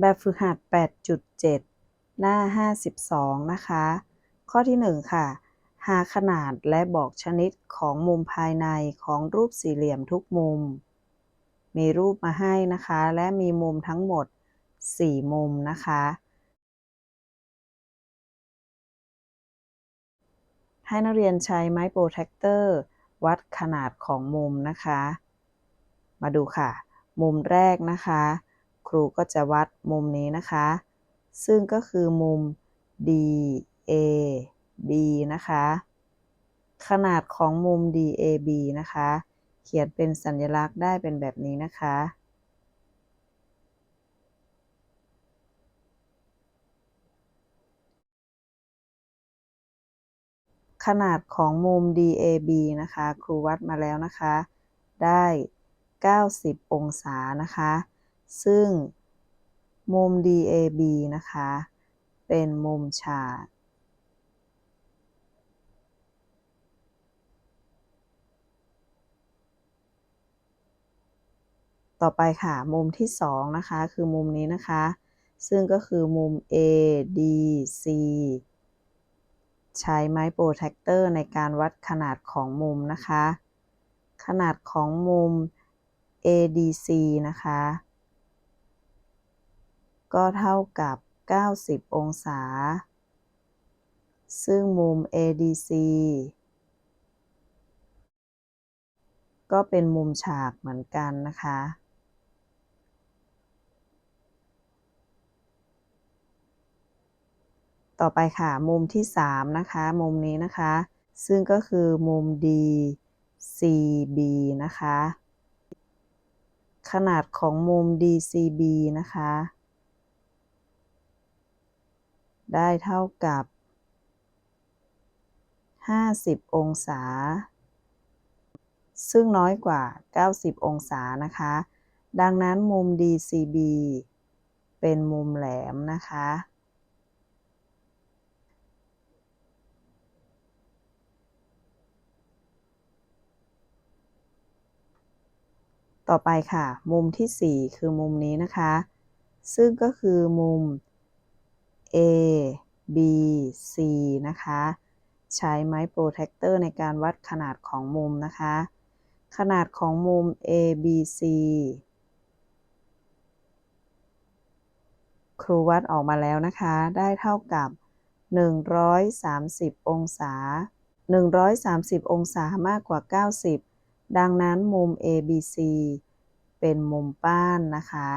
แบบฝึกหัด 8.7 หน้า 52 นะคะ ข้อที่ 1 ค่ะ หาขนาดและบอกชนิดของมุมภายในของรูปสี่เหลี่ยมทุกมุม มีรูปมาให้นะคะ และมีมุมทั้งหมด 4 มุมนะคะ ให้นักเรียนใช้ไม้โปรแทคเตอร์ วัดขนาดของมุมนะคะ มาดูค่ะ มุมแรกนะคะ ครูก็จะวัดมุมนี้นะคะ ซึ่งก็คือมุม DAB นะคะ ขนาดของมุม DAB นะคะ เขียนเป็นสัญลักษณ์ได้เป็นแบบนี้นะคะ ขนาดของมุม DAB นะคะ ครูวัดมาแล้วนะคะ ได้ 90 องศานะคะ ซึ่งมุม DAB นะคะ เป็นมุมฉากต่อไปค่ะ มุมที่ 2 นะคะ คือมุมนี้นะคะ ซึ่งก็คือมุม ADC ใช้ไม้โปรแทคเตอร์ในการวัดขนาดของมุมนะคะ ขนาดของมุม ADC นะคะ ก็เท่ากับ 90 องศา ซึ่งมุม ADC ก็เป็นมุมฉากเหมือนกันนะคะ ต่อไปค่ะ มุมที่ 3 นะคะ มุมนี้นะคะ ซึ่งก็คือมุม DCB นะคะ ขนาดของมุม DCB นะคะ ได้เท่ากับ 50 องศา ซึ่งน้อยกว่า 90 องศานะคะ ดังนั้นมุม DCB เป็นมุมแหลมนะคะ ต่อไปค่ะ มุมที่ 4 คือมุมนี้นะคะ ซึ่งก็คือมุม A B C นะคะ ใช้ไม้โปรแทคเตอร์ในการวัดขนาดของมุมนะคะ ขนาดของมุม A B C ครูวัดออกมาแล้วนะคะ ได้เท่ากับ 130 องศา 130 องศามากกว่า 90 ดังนั้นมุม ABC เป็นมุมป้านนะคะ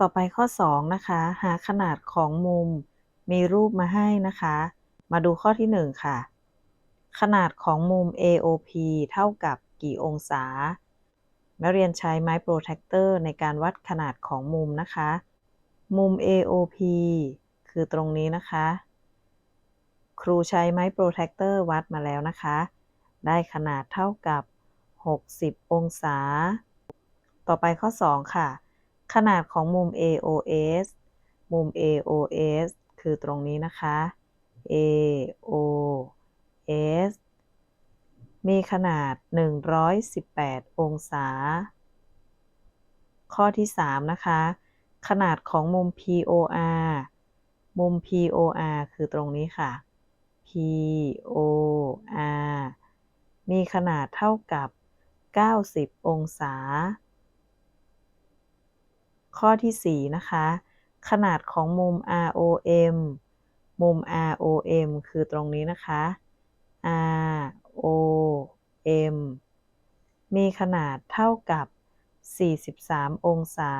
ต่อไปข้อ 2 นะคะ หาขนาดของมุม มีรูปมาให้นะคะ มาดูข้อที่ 1 ค่ะ ขนาดของมุม AOP เท่ากับกี่องศา นักเรียนใช้ไม้โปรแทคเตอร์ในการวัดขนาดของมุมนะคะ มุม AOP คือตรงนี้นะคะ ครูใช้ไม้โปรแทคเตอร์วัดมาแล้วนะคะ ได้ขนาดเท่ากับ 60 องศา ต่อไปข้อ 2 ค่ะ ขนาดของมุม AOS มุม AOS คือตรงนี้นะคะ AOS มีขนาด 118 องศา ข้อที่ 3 นะคะ ขนาดของมุม POR มุม POR คือตรงนี้ค่ะ POR มีขนาดเท่ากับ 90 องศา ข้อที่ 4 นะคะ ขนาดของมุม ROM มุม ROM คือตรงนี้นะคะ ROM มีขนาดเท่ากับ 43 องศา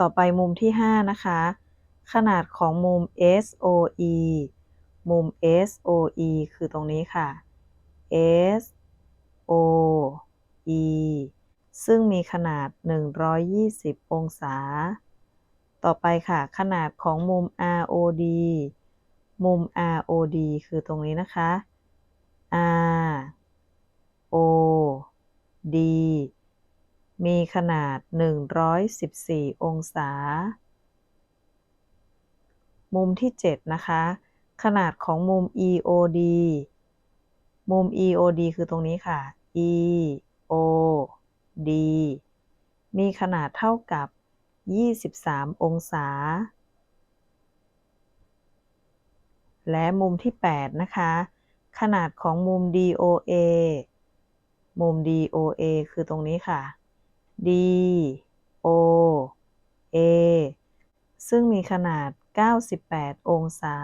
ต่อไปมุมที่ 5 นะคะ ขนาดของมุม SOE มุม SOE คือตรงนี้ค่ะ SOE ซึ่งมีขนาด 120 องศา ต่อไปค่ะ ขนาดของมุม ROD มุม ROD คือตรงนี้นะคะ ROD มีขนาด 114 องศา มุมที่ 7 นะคะ ขนาดของมุม EOD มุม EOD คือตรงนี้ค่ะ EOD มีขนาดเท่ากับ 23 องศา และมุมที่ 8 นะคะ ขนาดของมุม DOA มุม DOA คือตรงนี้ค่ะ DOA ซึ่งมีขนาด 98 องศา